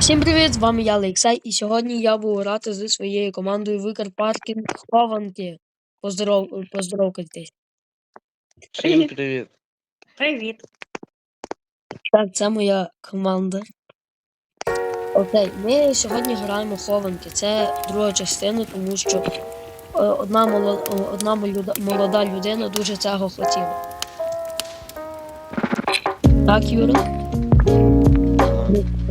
Всім привіт! З вами я Лейксай, і сьогодні я буду грати зі своєю командою в Карпаркінг Хованки. Поздоров... Поздоровкайтесь. Всім привіт. Привіт. Так, це моя команда. Окей, ми сьогодні граємо хованки. Це друга частина, тому що е, одна, моло... е, одна молода... молода людина дуже цього хотіла. Так, Юра?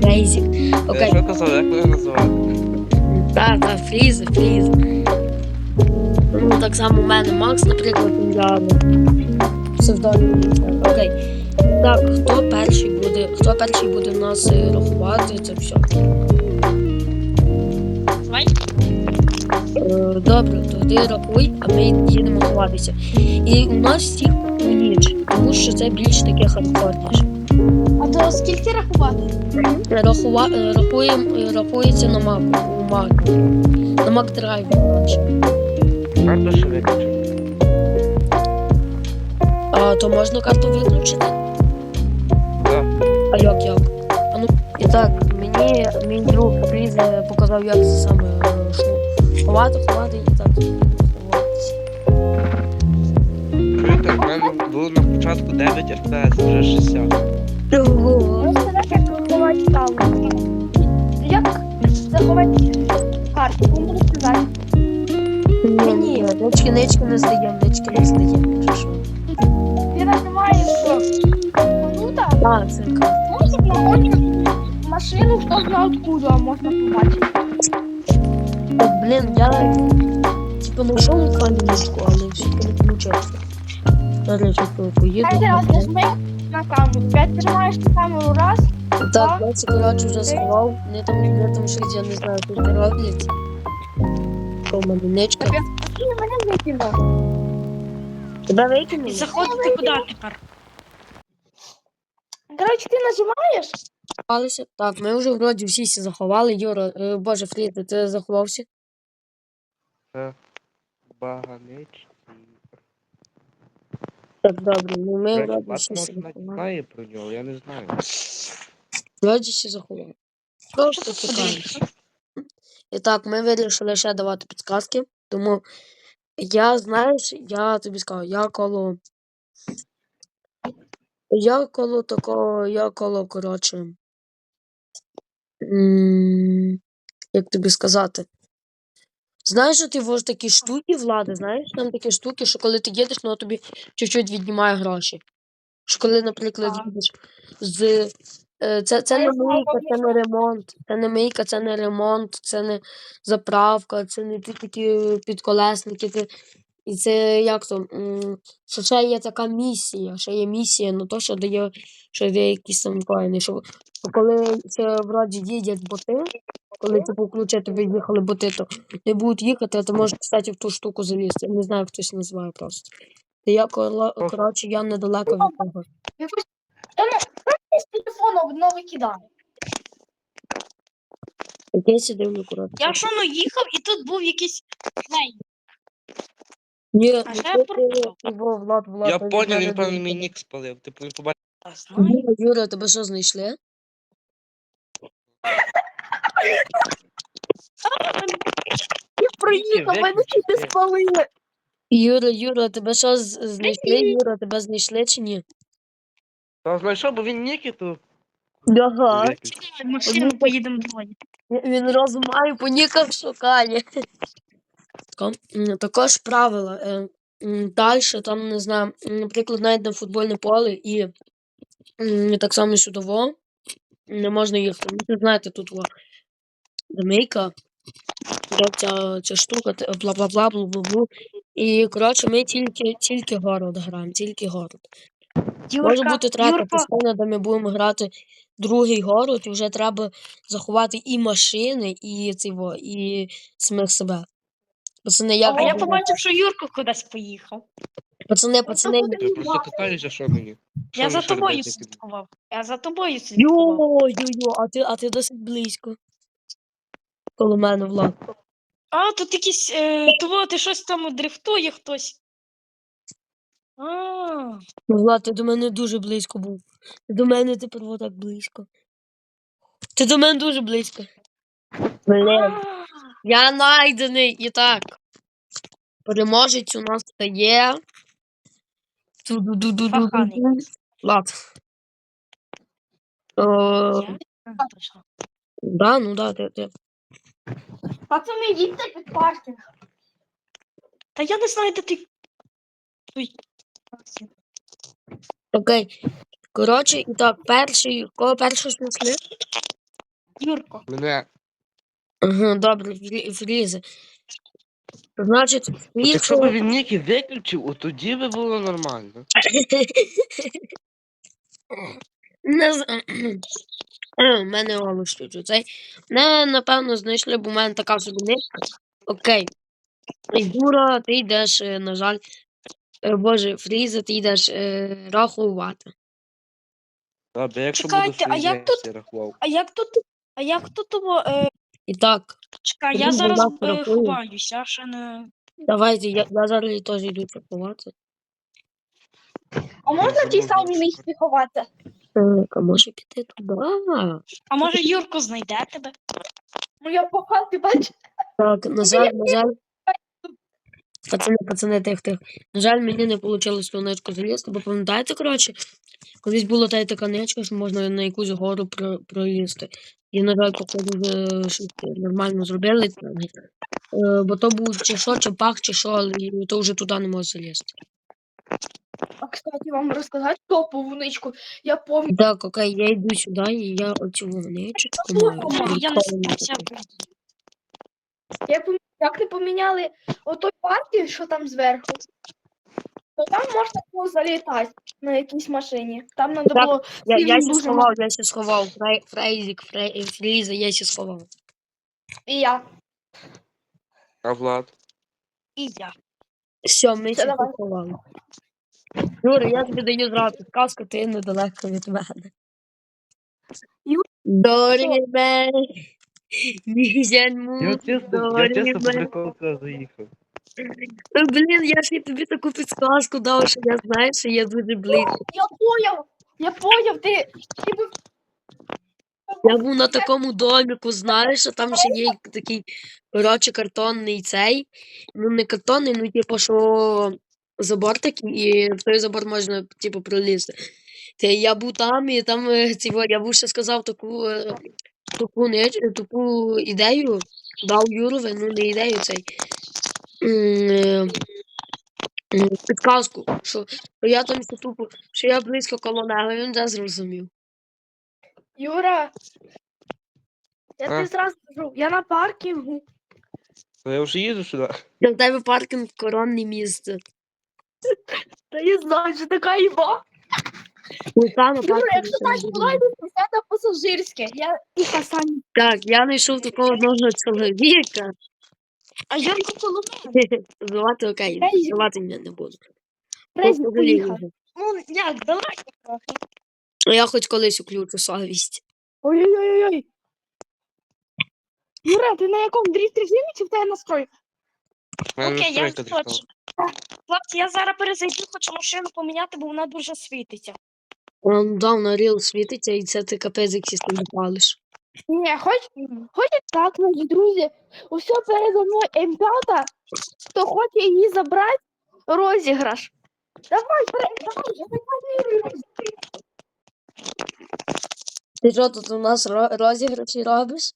Крейзі. Я Окей. що казав, як ви називати? Так, так, фрізи, фрізи. Ну, так само у мене Макс, наприклад, я псевдонім. Окей. Так, хто перший буде, хто перший буде в нас е, рахувати, це все. Давай. Добре, тоді рахуй, а ми їдемо ховатися. І у нас всіх ніч, тому що це більш таке хардкорніше. То скільки рахувати? Рахува, е, рахуємо, е, рахується на маку, у. На мак драйві. Карту ще виключив. А то можна карту виключити? Так. А як як? А ну, і так, мені мій друг е, показав, як це саме е, що ховати, ховати і так. Чуєте, в мене було на початку 9 FPS, вже 60. Ого. Так, як заховати ставку. Як заховати карту? Кому буду сказати? Ні, ні, нички, нички не здаємо, нички не здаємо, якщо що. Я нажимаю, що ну А, це карта. можна знаходити машину, хто знає откуда можна побачити. Блін, я типу знайшов каміночку, але все-таки не вийшло. Зараз я поїду. П'ять раз нажми на камеру. П'ять нажимаєш на камеру раз, Так, я це, коротше, вже сховав. Не там, не там щось, я не знаю, що це роблять. Мене мене викинув. Тебе викинули? заходити куди тепер? Коротше, ти нажимаєш, заховалися. Так, ми вже вроді всі сі заховали. Юра, е, боже, Фріда, ти заховався? Баганич. Так, добре, ну ми вроді Бат всі може заховали. знає про нього, я не знаю. Вроді всі заховали. Просто чекаємо. І так, ми вирішили ще давати підказки, тому я, знаєш, я тобі скажу, я коло. Я коло такого, я коло, коротше. м, Як тобі сказати? Знаєш, що ти вож такі штуки влади, знаєш, там такі штуки, що коли ти їдеш, воно тобі чуть-чуть віднімає гроші. Що коли, наприклад, їдеш з. е, Це, це не мийка, це не ремонт. Це не мийка, це не ремонт, це не заправка, це не ті такі підколесники. Це, і це як то, що ще є така місія, ще є місія на те, що дає, що дає якісь там коїни. Що, що коли це вроді їдять боти, коли типу включити виїхали боти, то не будуть їхати, а ти можеш, кстати, в ту штуку залізти. Я не знаю, як хтось називає просто. Та я, коротше, я недалеко від того. не з телефону одного викидаю. Якесь я дивлю, коротше. Я що ну їхав, і тут був якийсь клей. Ні, А ну, ще ти- пропав. ти- Влад, Влад, Я мене він певно мій нік спалив. Типу він побачив. Знаю. Юра, Юра, тебе що знайшли? Я проїхав, мене чуть не спалили. Юра, Юра, тебе що з- знайшли? Юра, тебе знайшли чи ні? Та знайшов, бо він ніки тут. Ага. Чекай, Машину поїдемо двоє. Він розумає, по ніках шукає. Тако- Також правила. Далі, там, не знаю, наприклад, навіть на футбольне поле і так само сюдово не можна їхати. Ви знаєте, тут во, домейка, ця, ця штука, те- бла-бла-бла, бла-бла-бла. І, коротше, ми тільки, тільки город граємо, тільки город. Може бути Юрка, частина, де ми будемо грати другий город, і вже треба заховати і машини, і цього, і самих себе. Пацани, як а я побачив, що Юрко кудись поїхав. Пацани, пацани. Я просто питаюся, що мені. Що Я за ще тобою робити? слідкував. Я за тобою слідкував. Йо-йо-йо, а ти, а ти досить близько. Коло мене, Влад. А, тут якісь. Е, того ти щось там дрифтує хтось. А, Ну, Влад, ти до мене дуже близько був. Ти До мене тепер отак близько. Ти до мене дуже близько. Блін. А, Я найдений. І так. Переможець у нас стає. А, точно. да, ну да, ти, ти. Пацани, їдьте під паркінг. Та я не знаю, де ти. Ой. Окей. Коротше, і так, перший, кого першого знесли? Юрко. Мене. Ага, добре, фрі- фрізи. Значить, От якщо б він ніки виключив, от тоді би було нормально. Не з... У мене голос чуть цей. Не, напевно, знайшли, бо в мене така собі нитка. Окей. Юра, ти йдеш, е, на жаль. е, Боже, Фріза, ти йдеш е, рахувати. Добре, якщо Чекайте, буду а як версії рахував. А як тут. А як тут. Е, І так, чекай, я зараз вона е, ховаюсь, я ще не. давайте, я, я зараз теж йду рахувати. А можна в тій самій місці ховати? Так, а може піти туди? А може Юрко знайде тебе? Ну я по хаті бачу. Так, на жаль, на жаль. Пацани, пацани, тих, тих. На жаль, мені не вийшло ту залізти, бо пам'ятаєте, коротше, колись була та така ничка, що можна на якусь гору про, пролізти. І, на жаль, походу, нормально зробили. Е, бо то був чи що, чи пах, чи що, але то вже туди не може залізти. А кстати, вам розказати топову ничку. Я пам'ятаю. Так, окей, я йду сюди, і я оцю ничечку маю. Я не таку. Я пам'ятаю, як не поміняли отой паркінг, що там зверху. То там можна було залітати на якійсь машині. Там треба було Я, я ще сховав, я ще сховав. Фрей, фрейзик, фрей, фріза, я ще сховав. і я. А Влад? І я. Все, ми ще давай. сховали. Юра, я тобі даю зразу сказку, ти недалеко від мене. Ю- Доріме, міжен Я чисто, я по приколу туди заїхав. Блін, я ж і тобі таку підсказку дав, що я знаю, що я дуже близько. Я поняв! Я поняв, ти, ти був Я був на такому доміку, знаєш, що там ще є такий, коротше, картонний цей. Ну, не картонний, ну, типу, що забор такий, і в той забор можна, типу, пролізти. Та я був там, і там е, ці, во- я був ще сказав таку, е, таку, не, таку ідею, дав Юрове, ну не ідею цей. е, Підказку, що, що я там що тупо, що я близько коло нього, він вже зрозумів. Юра. Я А? тобі зразу кажу, я на паркінгу. Та я вже їду сюди. В тебе паркінг коронне місце. Та я знаю, що така іба. Ну, Юра, якщо так це пасажирське. Я і Хасан. Так, я знайшов такого одного чоловіка. А Юрко коло мене. Звати окей, й- звати мене не буду. Просто поїхав. Ну, як, далеко трохи. А Я хоч колись уключу совість. Ой-ой-ой. Юра, ти на якому дріфт режимі чи в тебе настрой? Окей, я хочу. Хлопці, я зараз перезайду, хочу машину поміняти, бо вона дуже світиться. На ріл світиться, і це ти капець як сісти не палиш. Ні, хоч, хоч і так, мої друзі. Усе передо мною М5, хто хоче її забрати, розіграш. Давай, давай, давай, я так вірю. Ти що тут у нас ро- розіграші робиш?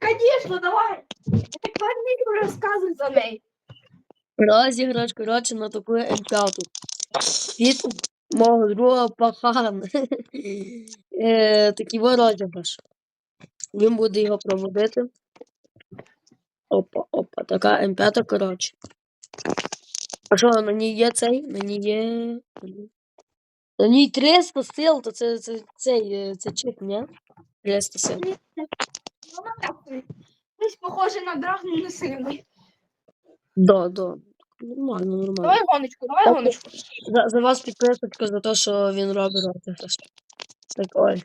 Конечно, давай. Я так не розказуй за неї. Розіграш, коротше, на таку М5. Від мого друга пахана. Е, Такий розіграш. Він буде його проводити. Опа, опа, така М5, коротше. А що, на ній є цей? На ній є. На ній 300 сил, то це, це, цей, е, це чіп, ні? 300 сил. Десь похоже на драгну не сильний. Да, да. Нормально, нормально. Давай гоночку, давай Так, гоночку. За, за вас підписочка за те, що він робить розіграш. Так, ой.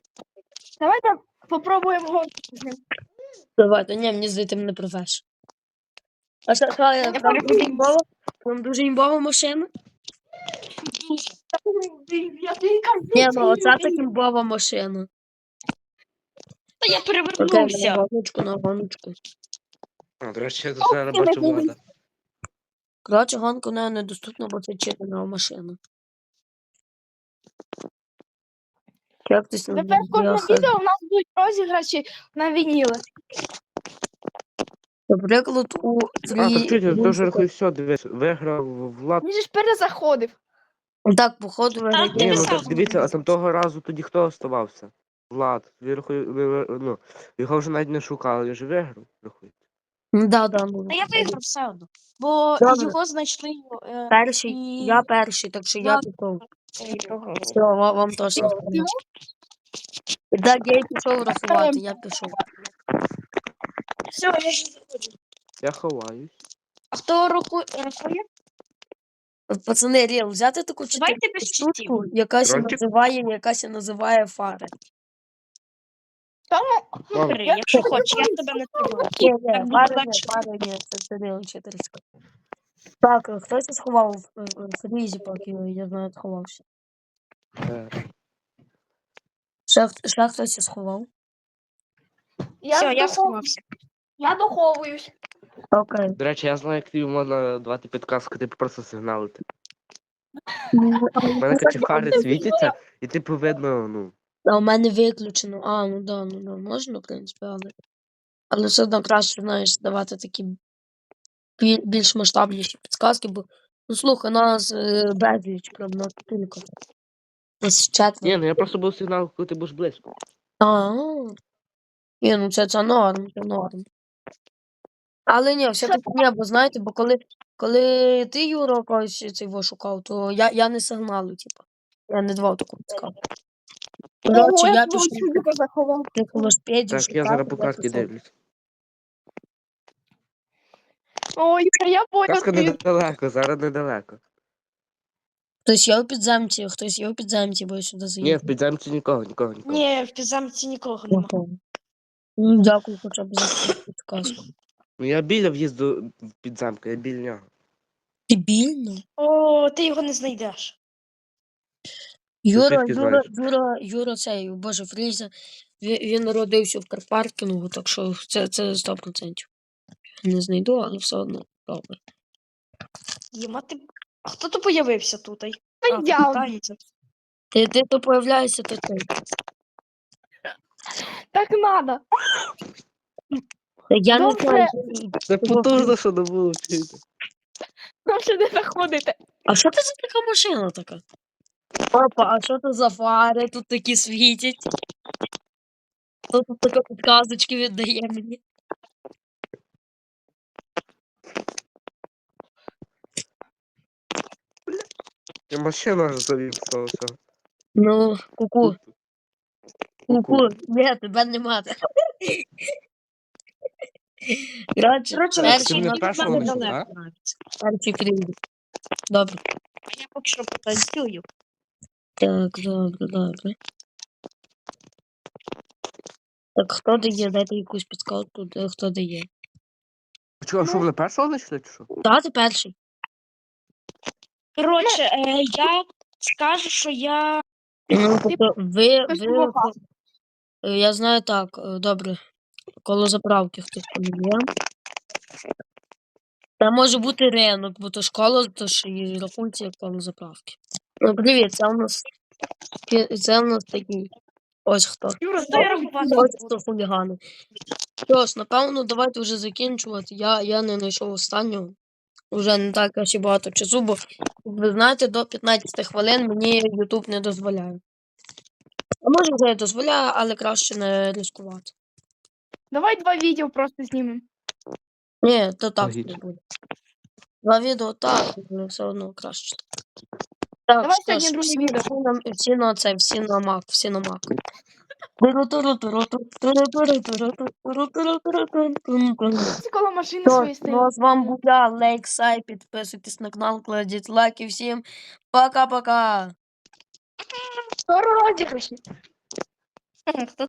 Давайте попробуємо гоночку з ним. Давайте, ні, мені здається, мене провеш. А що, що, я- там дуже імбова? Там дуже імбова машина? Я тобі кажу, Ні, ну оця так імбова машина. Та я Окей, на гоночку, на гоночку. А, до речі, я тут зараз бачу влада. Коротше, гонка не недоступна, бо це читана машина. Як не Тепер кожне відео у нас будуть розіграші на вініли. Наприклад, у А, так чуєте, Музика. дуже рахую, все, дивись, виграв Влад. Він же ж перезаходив. Так, походу, виграє. Ні, ну так дивіться, а там того разу тоді хто оставався? Влад. Він ви- ви- ну, його вже навіть не шукали, він же виграв, рахуйте. Ну, Да, да, ну. Та я виграв все одно. Бо Добре. його знайшли. Е, Перший, І- я перший, так що я пішов. Все, ва- вам теж. Так, я й пішов рахувати, я пішов. Все, я ж заходжу. Я ховаюсь. А хто руку рахує? Пацани, Ріл, взяти таку Давайте без штучку, читів. якась Рончик? називає, якась називає фари. Тому. Бери, якщо хочеш, я тебе не тримаю. Так буде легше. Так, е, хтось сховав в, в, в фрізі, поки я знаю, сховався. Е, Ще, хт- ще хтось сховав. я, Все, я дохов... сховався. я доховуюсь. Окей. До речі, я знаю, як тобі можна давати підказку, типу просто сигналити. Ну, У мене короче, світяться, і типу видно, ну. А у мене виключено. А, ну да, ну да, можна, в принципі, але. Але все одно краще, знаєш, давати такі більш масштабніші підсказки, бо ну слухай, нас е, безліч, правда, нас кілька. Нас четверо. Ні, ну я просто був сигнал, коли ти будеш близько. А, ні, ну це, це норм, це норм. Але ні, все-таки ні, бо знаєте, бо коли, коли ти, Юра, когось цей шукав, то я, я не сигналю, типу. Я не давав таку підсказку. Коротше, я я заховав. Так, я зараз по карті дивлюсь. Ой, я понял. Казка ти- недалеко, зараз недалеко. Хтось є у підземці, хтось є у підземці, бо я сюди Ні, заїхав. в підземці нікого, нікого, нікого. Ні, в підзамці нікого нема. Ого. Ну, Дякую хоча б за цю підказку. Ну я біля в'їзду в підземку, я біля нього. Дебільно. О, ти його не знайдеш. Юра, звідки Юра, знаєш? Юра, Юра, цей, боже, Фріза, він, він народився в Карпаркінгу, так що це, це 100%. Не знайду, але все одно добре. Єма ти. А хто то появився тут? А, Та тут я. Ти, ти то появляєшся, то ти. Так надо. Та Я не Добре. знаю. Це потужно, що не було. Прошу не заходити. А що це за така машина така? Папа, а що це за фари тут такі світять? Хто тут такі підказочки віддає мені? Я машина завів з. Ну, куку, куку, ні, тебе нема. Коротше, Коротше, перший ти у мене перший далеко навіть. перший фріз. Добре. А я поки що потанцюю. Так, добре, добре. Так, хто дає? Дайте якусь підсказку, де- хто дає. Чого, що вони першого знайшли, чи що? Та, ти перший. Коротше, е, я скажу, що я. Ну, тобто, ви, ви, е, я знаю так, е, добре. Коло заправки хтось там є. Це може бути ринок, бо то школа, то ж і рахується як коло заправки. Ну, привіт, це у нас це у нас такий. Ось хто. Юра, дай рахувати. Ось хто хулігани. Що ж, напевно, давайте вже закінчувати. Я, я не знайшов останнього. Уже не так аж і багато часу, бо ви знаєте, до 15 хвилин мені YouTube не дозволяє. А може вже дозволяє, але краще не ризикувати. Давай два відео просто знімемо. Ні, то так не буде. Два відео так, але все одно краще. Так, Давай все, сьогодні друге всі, відео. всі, на, всі на це, всі на мак, всі на мак. Це коло машини свої ну а з вами був я, Лейксай, підписуйтесь на канал, кладіть лайки всім. Пока-пока! Скоро розіграші. Хто